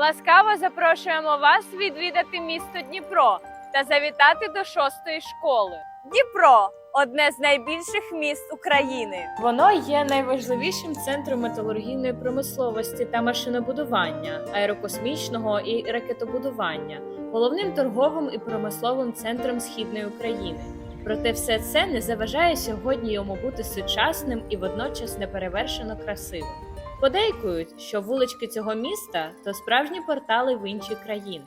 Ласкаво запрошуємо вас відвідати місто Дніпро та завітати до шостої школи. Дніпро одне з найбільших міст України. Воно є найважливішим центром металургійної промисловості та машинобудування, аерокосмічного і ракетобудування, головним торговим і промисловим центром східної України. Проте все це не заважає сьогодні йому бути сучасним і водночас неперевершено красивим. Подейкують, що вулички цього міста то справжні портали в інші країни.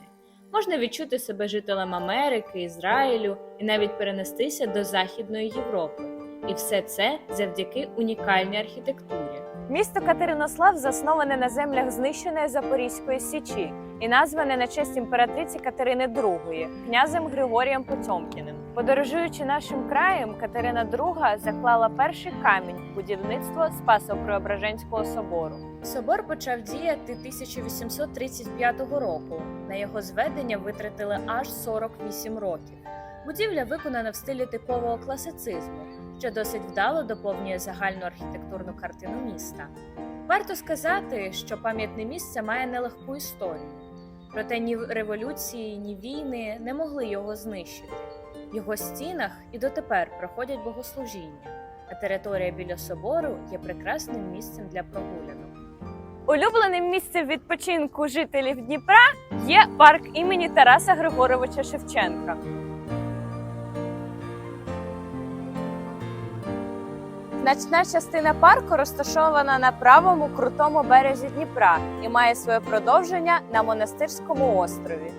Можна відчути себе жителем Америки, Ізраїлю і навіть перенестися до Західної Європи. І все це завдяки унікальній архітектурі. Місто Катеринослав засноване на землях знищеної Запорізької січі і назване на честь імператриці Катерини II, князем Григорієм Потьомкіним. Подорожуючи нашим краєм, Катерина II заклала перший камінь будівництва Спасо-Преображенського собору. Собор почав діяти 1835 року. На його зведення витратили аж 48 років. Будівля виконана в стилі типового класицизму, що досить вдало доповнює загальну архітектурну картину міста. Варто сказати, що пам'ятне місце має нелегку історію. Проте ні революції, ні війни не могли його знищити. Його стінах і дотепер проходять богослужіння, а територія біля собору є прекрасним місцем для прогулянок. Улюбленим місцем відпочинку жителів Дніпра є парк імені Тараса Григоровича Шевченка. Значна частина парку розташована на правому крутому березі Дніпра і має своє продовження на монастирському острові.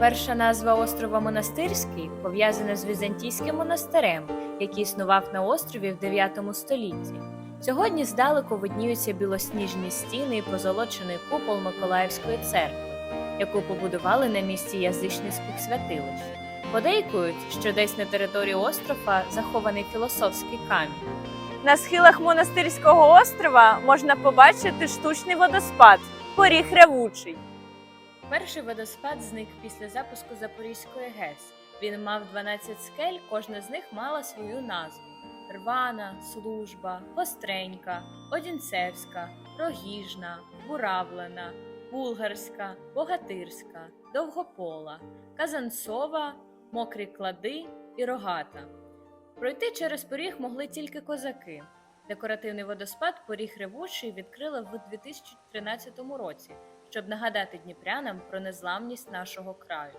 Перша назва острова Монастирський пов'язана з візантійським монастирем, який існував на острові в 9 столітті. Сьогодні здалеку видніються білосніжні стіни і позолочений купол Миколаївської церкви, яку побудували на місці язичницьких святилищ. Подейкують, що десь на території острова захований філософський камінь. На схилах монастирського острова можна побачити штучний водоспад Поріг Ревучий. Перший водоспад зник після запуску Запорізької ГЕС. Він мав 12 скель, кожна з них мала свою назву: Рвана, Служба, Гостренька, Одінцевська, Рогіжна, Буравлена, Булгарська, Богатирська, Довгопола, Казанцова, Мокрі клади і Рогата. Пройти через поріг могли тільки козаки. Декоративний водоспад Поріг Ревучий відкрили в 2013 році, щоб нагадати дніпрянам про незламність нашого краю.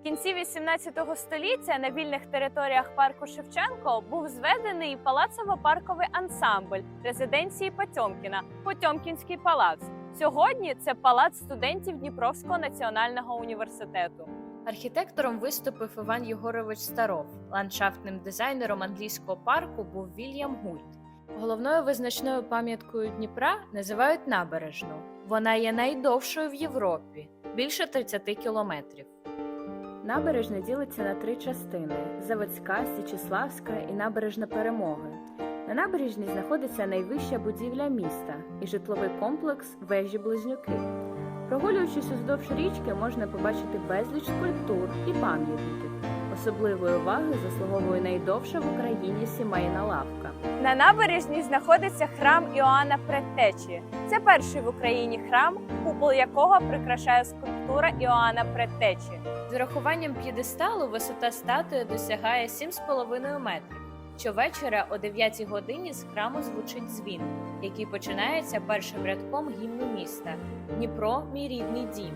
В кінці 18 століття на вільних територіях парку Шевченко був зведений палацово-парковий ансамбль резиденції Потьомкіна Потьомкінський палац. Сьогодні це палац студентів Дніпровського національного університету. Архітектором виступив Іван Єгорович Старов. Ландшафтним дизайнером англійського парку був Вільям Гульт. Головною визначною пам'яткою Дніпра називають набережну. Вона є найдовшою в Європі більше 30 кілометрів. Набережна ділиться на три частини: Заводська, Січеславська і набережна Перемоги. На набережній знаходиться найвища будівля міста і житловий комплекс Вежі Близнюки. Прогулюючись уздовж річки, можна побачити безліч скульптур і пам'ятників. Особливої уваги заслуговує найдовша в Україні сімейна лавка. На набережній знаходиться храм Іоанна Предтечі. Це перший в Україні храм, купол якого прикрашає скульптура Іоанна Предтечі. З урахуванням п'єдесталу висота статуї досягає 7,5 метрів. Щовечора о 9 годині з храму звучить дзвін, який починається першим рядком гімну міста Дніпро, мій рідний дім.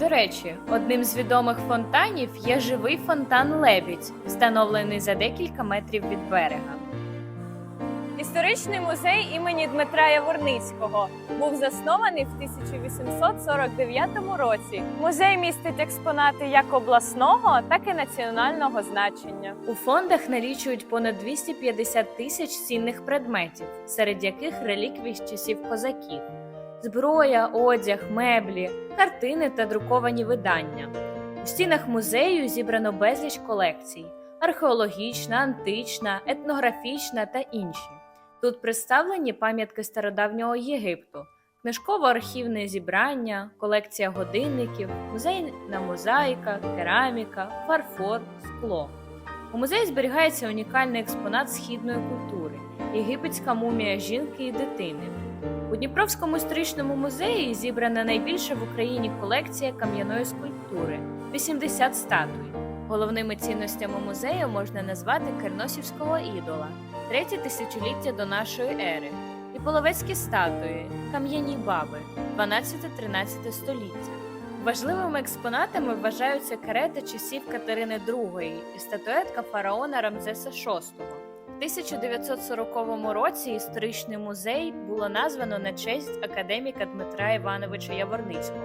До речі, одним з відомих фонтанів є живий фонтан Лебідь, встановлений за декілька метрів від берега. Історичний музей імені Дмитра Яворницького був заснований в 1849 році. Музей містить експонати як обласного, так і національного значення. У фондах налічують понад 250 тисяч цінних предметів, серед яких реліквії часів козаків, зброя, одяг, меблі, картини та друковані видання. У стінах музею зібрано безліч колекцій: археологічна, антична, етнографічна та інші. Тут представлені пам'ятки стародавнього Єгипту, книжково-архівне зібрання, колекція годинників, музейна мозаїка, кераміка, фарфор, скло. У музеї зберігається унікальний експонат східної культури єгипетська мумія жінки і дитини. Дніпровському історичному музеї зібрана найбільша в Україні колекція кам'яної скульптури 80 статуй. Головними цінностями музею можна назвати Керносівського ідола, третє тисячоліття до нашої ери, і половецькі статуї, кам'яні баби 12-13 століття. Важливими експонатами вважаються карета часів Катерини II і статуетка фараона Рамзеса VI. В 1940 році історичний музей було названо на честь академіка Дмитра Івановича Яворницького.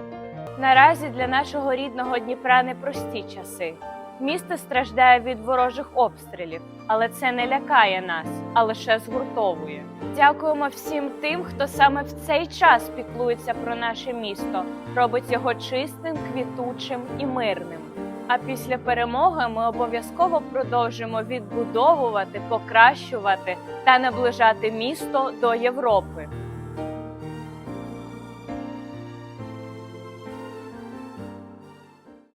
Наразі для нашого рідного Дніпра непрості часи. Місто страждає від ворожих обстрілів, але це не лякає нас, а лише згуртовує. Дякуємо всім тим, хто саме в цей час піклується про наше місто, робить його чистим, квітучим і мирним. А після перемоги ми обов'язково продовжимо відбудовувати, покращувати та наближати місто до Європи.